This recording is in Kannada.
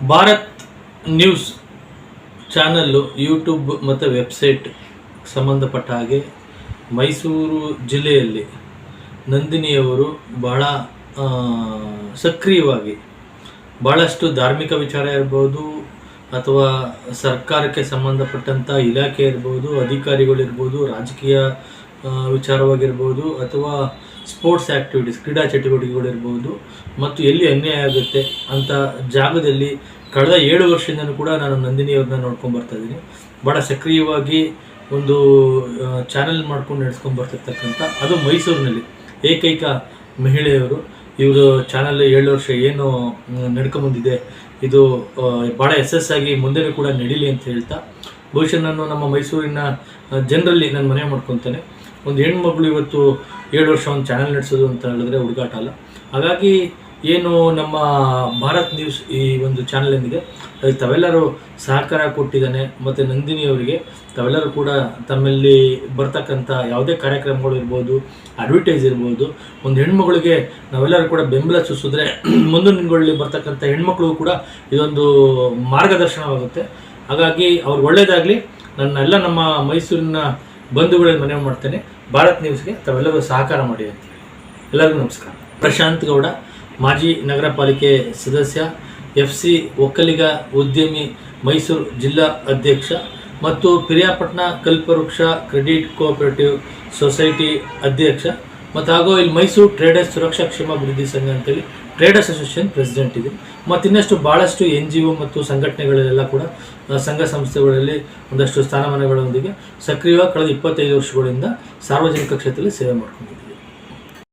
ಭಾರತ್ ನ್ಯೂಸ್ ಚಾನಲ್ಲು ಯೂಟ್ಯೂಬ್ ಮತ್ತು ವೆಬ್ಸೈಟ್ ಸಂಬಂಧಪಟ್ಟ ಹಾಗೆ ಮೈಸೂರು ಜಿಲ್ಲೆಯಲ್ಲಿ ನಂದಿನಿಯವರು ಬಹಳ ಸಕ್ರಿಯವಾಗಿ ಭಾಳಷ್ಟು ಧಾರ್ಮಿಕ ವಿಚಾರ ಇರ್ಬೋದು ಅಥವಾ ಸರ್ಕಾರಕ್ಕೆ ಸಂಬಂಧಪಟ್ಟಂಥ ಇಲಾಖೆ ಇರ್ಬೋದು ಅಧಿಕಾರಿಗಳಿರ್ಬೋದು ರಾಜಕೀಯ ವಿಚಾರವಾಗಿರ್ಬೋದು ಅಥವಾ ಸ್ಪೋರ್ಟ್ಸ್ ಆ್ಯಕ್ಟಿವಿಟೀಸ್ ಕ್ರೀಡಾ ಚಟುವಟಿಕೆಗಳಿರ್ಬೋದು ಮತ್ತು ಎಲ್ಲಿ ಅನ್ಯಾಯ ಆಗುತ್ತೆ ಅಂತ ಜಾಗದಲ್ಲಿ ಕಳೆದ ಏಳು ವರ್ಷದಿಂದಲೂ ಕೂಡ ನಾನು ನಂದಿನಿಯವ್ರನ್ನ ನೋಡ್ಕೊಂಡು ಬರ್ತಾ ಇದ್ದೀನಿ. ಭಾಳ ಸಕ್ರಿಯವಾಗಿ ಒಂದು ಚಾನೆಲ್ ಮಾಡ್ಕೊಂಡು ನಡೆಸ್ಕೊಂಡು ಬರ್ತಿರ್ತಕ್ಕಂಥ, ಅದು ಮೈಸೂರಿನಲ್ಲಿ ಏಕೈಕ ಮಹಿಳೆಯವರು. ಇವರು ಚಾನಲ್ ಏಳು ವರ್ಷ ಏನು ನಡ್ಕೊಂಬಂದಿದೆ, ಇದು ಭಾಳ ಯಶಸ್ಸಾಗಿ ಮುಂದೆನೂ ಕೂಡ ನಡೀಲಿ ಅಂತ ಹೇಳ್ತಾ, ಬಹುಶಃ ನಾನು ನಮ್ಮ ಮೈಸೂರಿನ ಜನರಲ್ಲಿ ನಾನು ಮನೆ ಮಾಡ್ಕೊತೇನೆ. ಒಂದು ಹೆಣ್ಮಗಳು ಇವತ್ತು ಏಳು ವರ್ಷ ಒಂದು ಚಾನಲ್ ನಡೆಸೋದು ಅಂತ ಹೇಳಿದ್ರೆ ಹುಡುಗಾಟ ಅಲ್ಲ. ಹಾಗಾಗಿ ಏನು ನಮ್ಮ ಭಾರತ್ ನ್ಯೂಸ್ ಈ ಒಂದು ಚಾನಲ್ ಏನಿದೆ ಅದಕ್ಕೆ ತಾವೆಲ್ಲರೂ ಸಹಕಾರ ಕೊಟ್ಟಿದ್ದಾನೆ ಮತ್ತು ನಂದಿನಿ ಅವರಿಗೆ. ತಾವೆಲ್ಲರೂ ಕೂಡ ತಮ್ಮಲ್ಲಿ ಬರ್ತಕ್ಕಂಥ ಯಾವುದೇ ಕಾರ್ಯಕ್ರಮಗಳು ಇರ್ಬೋದು ಅಡ್ವರ್ಟೈಸ್ ಇರ್ಬೋದು, ಒಂದು ಹೆಣ್ಮಗಳಿಗೆ ನಾವೆಲ್ಲರೂ ಕೂಡ ಬೆಂಬಲ ಸೂಸಿದ್ರೆ ಮುಂದಿನ ದಿನಗಳಲ್ಲಿ ಬರ್ತಕ್ಕಂಥ ಹೆಣ್ಮಕ್ಳಿಗೂ ಕೂಡ ಇದೊಂದು ಮಾರ್ಗದರ್ಶನವಾಗುತ್ತೆ. ಹಾಗಾಗಿ ಅವ್ರಿಗೆ ಒಳ್ಳೆಯದಾಗಲಿ ನನ್ನ ಎಲ್ಲ ನಮ್ಮ ಮೈಸೂರಿನ ಬಂಧುಗಳಿಗೆ ಮನವಿ ಮಾಡ್ತೇನೆ. ಭಾರತ್ ನ್ಯೂಸ್ಗೆ ತಾವೆಲ್ಲರೂ ಸಹಕಾರ ಮಾಡಿ ಅಂತ ಎಲ್ಲರಿಗೂ ನಮಸ್ಕಾರ. ಪ್ರಶಾಂತ್ ಗೌಡ, ಮಾಜಿ ನಗರ ಪಾಲಿಕೆ ಸದಸ್ಯ, ಎಫ್ ಸಿ ಒಕ್ಕಲಿಗ ಉದ್ಯಮಿ, ಮೈಸೂರು ಜಿಲ್ಲಾ ಅಧ್ಯಕ್ಷ ಮತ್ತು ಪಿರಿಯಾಪಟ್ಟಣ ಕಲ್ಪವೃಕ್ಷ ಕ್ರೆಡಿಟ್ ಕೋಆಪರೇಟಿವ್ ಸೊಸೈಟಿ ಅಧ್ಯಕ್ಷ ಮತ್ತು ಹಾಗೂ ಇಲ್ಲಿ ಮೈಸೂರು ಟ್ರೇಡರ್ಸ್ ಸುರಕ್ಷಾ ಕ್ಷೇಮ ಅಭಿವೃದ್ಧಿ ಸಂಘ ಅಂತೇಳಿ ಟ್ರೇಡ್ ಅಸೋಸಿಯೇಷನ್ ಪ್ರೆಸಿಡೆಂಟ್ ಇದೆ. ಮತ್ತು ಇನ್ನಷ್ಟು ಭಾಳಷ್ಟು ಎನ್ ಜಿ ಒ ಮತ್ತು ಸಂಘಟನೆಗಳಲ್ಲೆಲ್ಲ ಕೂಡ ಸಂಘ ಸಂಸ್ಥೆಗಳಲ್ಲಿ ಒಂದಷ್ಟು ಸ್ಥಾನಮಾನಗಳೊಂದಿಗೆ ಸಕ್ರಿಯವಾಗಿ ಕಳೆದ ಇಪ್ಪತ್ತೈದು ವರ್ಷಗಳಿಂದ ಸಾರ್ವಜನಿಕ ಕ್ಷೇತ್ರದಲ್ಲಿ ಸೇವೆ ಮಾಡ್ಕೊಂಡಿದೆ